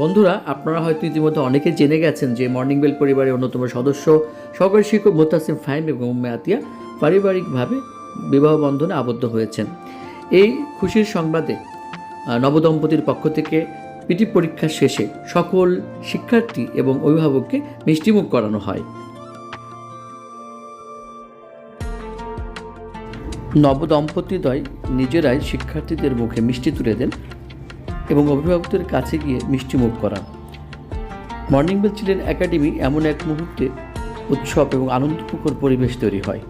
বন্ধুরা, আপনারা হয়তো ইতিমধ্যে অনেকে জেনে গেছেন যে মর্নিং বেল পরিবারের অন্যতম সদস্য সহকারী শিক্ষক মোতাসিম ফাহিম এবং উম্মে আতিয়া পারিবারিকভাবে বিবাহ বন্ধনে আবদ্ধ হয়েছেন। এই খুশির সংবাদে নবদম্পতির পক্ষ থেকে পিটি পরীক্ষা শেষে সকল শিক্ষার্থী এবং অভিভাবককে মিষ্টিমুখ করানো হয়। নবদম্পতিদ্বয় নিজেরাই শিক্ষার্থীদের মুখে মিষ্টি তুলে দেন। এবং অভিভাবকদের কাছে গিয়ে মিষ্টিমুখ করা। মর্নিং বেল চিলড্রেন একাডেমি এমন এক মুহূর্তে উৎসব এবং আনন্দপুকুর পরিবেশ তৈরি হয়।